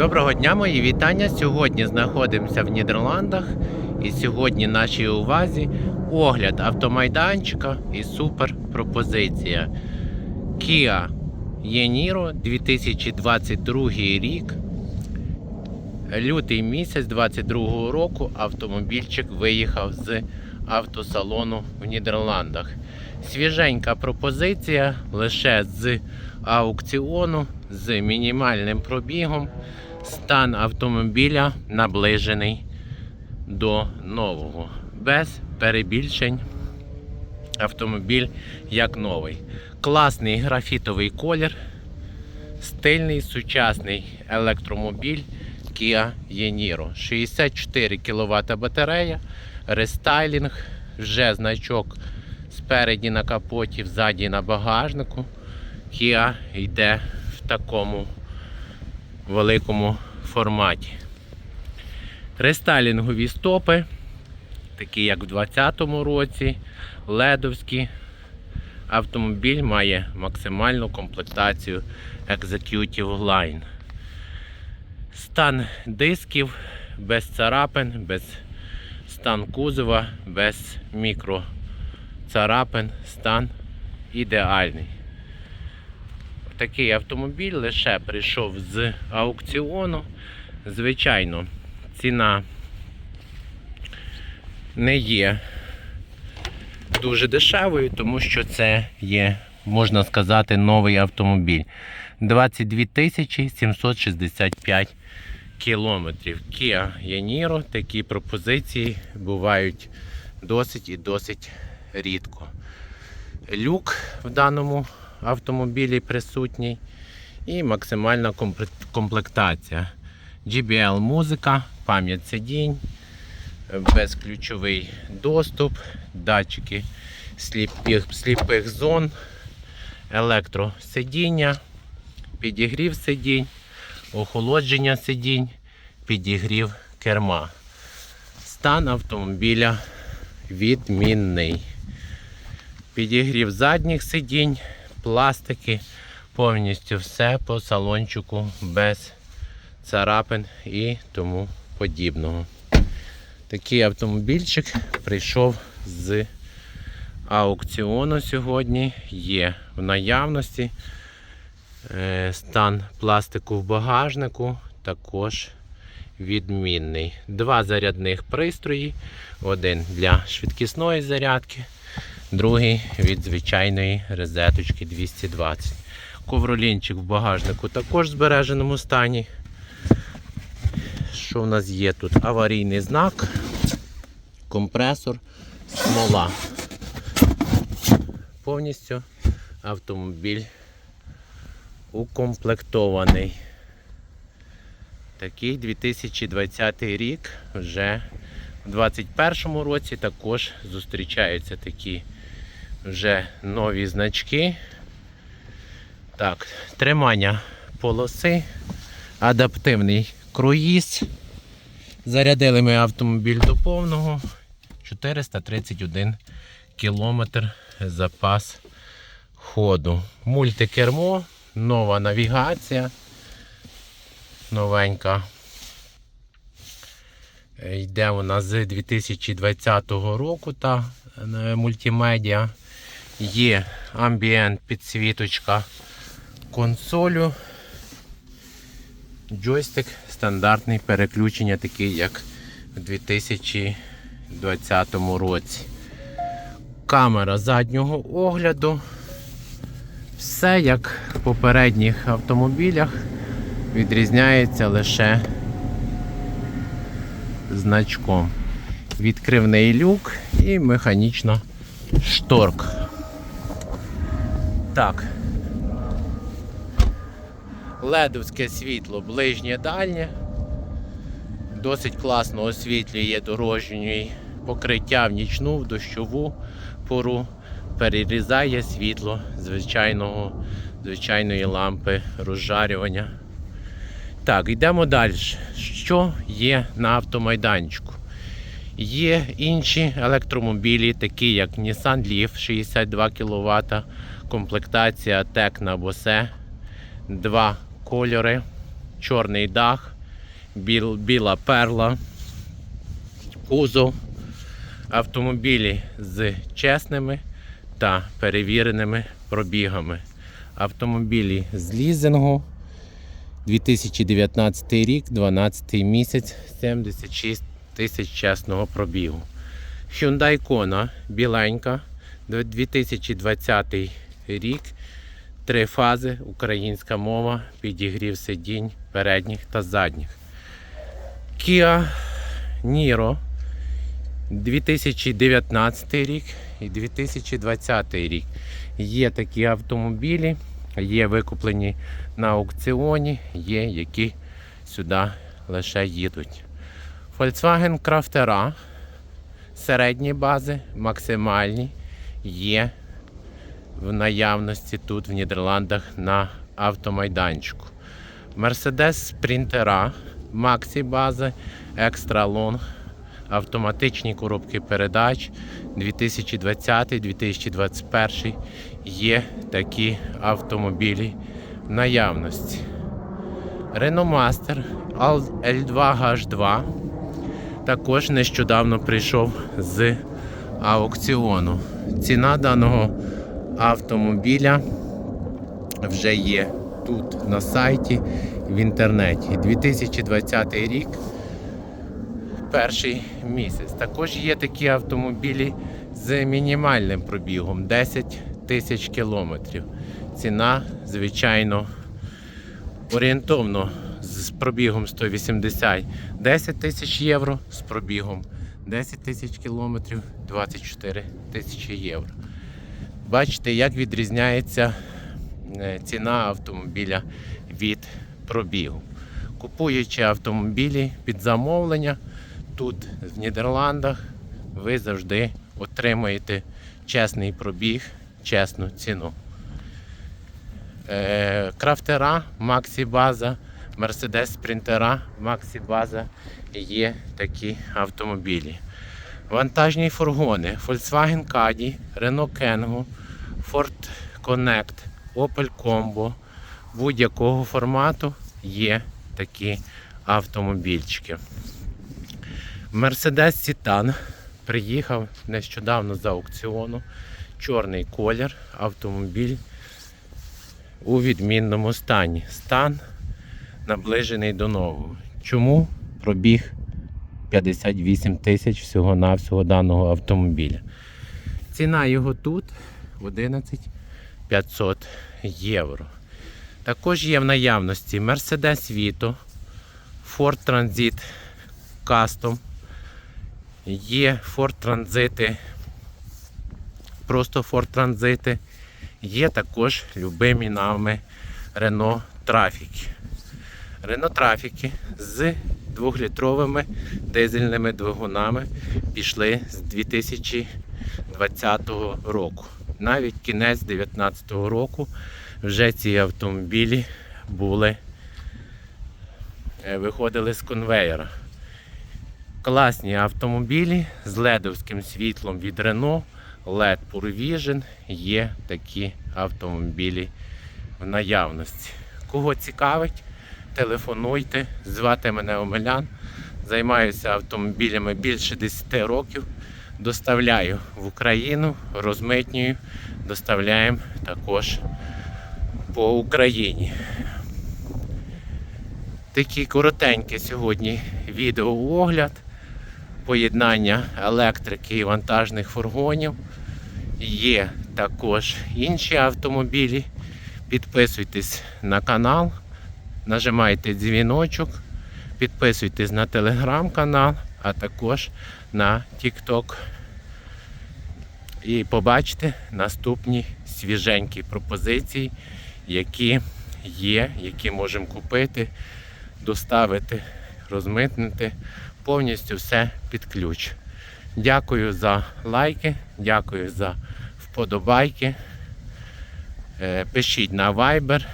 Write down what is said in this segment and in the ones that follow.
Доброго дня, мої вітання. Сьогодні знаходимося в Нідерландах. І сьогодні нашій увазі огляд автомайданчика і супер пропозиція. Kia Yeniro 2022 рік. Лютий місяць 22 року автомобільчик виїхав з автосалону в Нідерландах. Свіженька пропозиція лише з аукціону з мінімальним пробігом. Стан автомобіля наближений до нового. Без перебільшень автомобіль як новий. Класний графітовий колір, стильний сучасний електромобіль Kia Yeniro. 64 кВт батарея, рестайлінг, вже значок спереді на капоті, ззаді на багажнику. Kia йде в такому великому форматі. Рестайлінгові стопи, такі як в 2020 році, ледовські. Автомобіль має максимальну комплектацію Executive Line. Стан дисків без царапин, без стан кузова, без мікроцарапин, стан ідеальний. Такий автомобіль лише прийшов з аукціону. Звичайно, ціна не є дуже дешевою, тому що це є, можна сказати, новий автомобіль. 22 тисячі 765 кілометрів. Kia Yeniro. Такі пропозиції бувають досить і досить рідко. Люк в даному автомобілі присутній і максимальна комплектація. GBL музика, пам'ять сидінь, безключовий доступ, датчики сліпих, сліпих зон, електросидіння, підігрів сидінь, охолодження сидінь, підігрів керма. Стан автомобіля відмінний. Підігрів задніх сидінь, пластики, повністю все по салончику без царапин і тому подібного. Такий автомобільчик прийшов з аукціону сьогодні. Є в наявності. Е, Стан пластику в багажнику також відмінний. Два зарядних пристрої. Один для швидкісної зарядки, другий від звичайної розеточки 220. Ковролінчик в багажнику також в збереженому стані. Що в нас є тут? Аварійний знак, компресор, смола. Повністю автомобіль укомплектований. Такий 2020 рік вже в 2021 році також зустрічаються такі вже нові значки. Так, тримання полоси, адаптивний круїз. Зарядили ми автомобіль до повного. 431 кілометр запас ходу. Мультикермо, нова навігація. Новенька. Йде вона з 2020 року та е, мультимедіа. Є амбієнт підсвіточка консолю. Джойстик стандартний переключення, такий як в 2020 році. Камера заднього огляду. Все як в попередніх автомобілях відрізняється лише значком. Відкривний люк і механічна шторка. Так. Ледовське світло ближнє дальнє. Досить класно освітлює дорожнє покриття в нічну, в дощову пору. Перерізає світло звичайного, звичайної лампи розжарювання. Так, йдемо далі. Що є на автомайданчику? Є інші електромобілі, такі як Nissan Leaf 62 кВт, комплектація Tecna Bose, два кольори. чорний дах, біл, біла перла, кузов. Автомобілі з чесними та перевіреними пробігами. Автомобілі з лізингу. 2019 рік, 12 місяць, 76 тисяч чесного пробігу. Hyundai Kona біленька, 2020 рік, три фази, українська мова, підігрів сидінь передніх та задніх. Kia Niro 2019 рік і 2020 рік. Є такі автомобілі, є викуплені на аукціоні, є які сюди лише їдуть. Volkswagen Craftera середні бази, максимальні є в наявності тут в Нідерландах на автомайданчику. Mercedes Sprintera, Maxi бази, Extra Long, автоматичні коробки передач 2020-2021 є такі автомобілі в наявності. Renault Master L2H2 також нещодавно прийшов з аукціону. Ціна даного автомобіля вже є тут на сайті в інтернеті. 2020 рік, перший місяць. Також є такі автомобілі з мінімальним пробігом 10 тисяч кілометрів. Ціна, звичайно, орієнтовно з пробігом 180 10 тисяч євро, з пробігом 10 тисяч кілометрів 24 тисячі євро. Бачите, як відрізняється е, ціна автомобіля від пробігу. Купуючи автомобілі під замовлення тут, в Нідерландах, ви завжди отримаєте чесний пробіг, чесну ціну. Е, Крафтера, Максі База, Mercedes Спринтера, Максі База є такі автомобілі. Вантажні фургони Volkswagen Caddy, Renault Kangoo, Ford Connect, Opel Combo будь-якого формату є такі автомобільчики. Mercedes Citan приїхав нещодавно з аукціону. Чорний колір, автомобіль у відмінному стані. Стан наближений до нового. Чому пробіг 58 тисяч всього-навсього даного автомобіля? Ціна його тут 11 500 євро. Також є в наявності Mercedes Vito, Ford Transit Custom, є Ford Transit, просто Ford Transit, є також любимі нами Renault Trafic. Renault Trafic з 2-літровими дизельними двигунами пішли з 2020 року. Навіть кінець 2019 року вже ці автомобілі були, е, виходили з конвейера. Класні автомобілі з ледовським світлом від Renault, LED Pure Vision є такі автомобілі в наявності. Кого цікавить, телефонуйте, звати мене Омелян. Займаюся автомобілями більше 10 років. Доставляю в Україну, розмитнюю, доставляємо також по Україні. Такий коротенький сьогодні відеоогляд, поєднання електрики і вантажних фургонів. Є також інші автомобілі. Підписуйтесь на канал, нажимайте дзвіночок, підписуйтесь на телеграм-канал, а також на TikTok. І побачите наступні свіженькі пропозиції, які є, які можемо купити, доставити, розмитнити. Повністю все під ключ. Дякую за лайки, дякую за вподобайки. Е, Пишіть на Viber.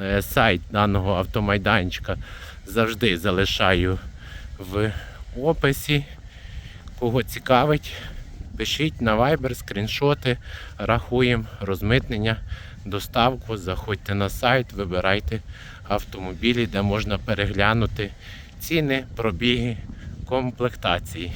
Е, Сайт даного автомайданчика завжди залишаю в описі. Кого цікавить, пишіть на Viber, скріншоти, рахуємо розмитнення доставку, заходьте на сайт, вибирайте автомобілі, де можна переглянути ціни, пробіги, комплектації.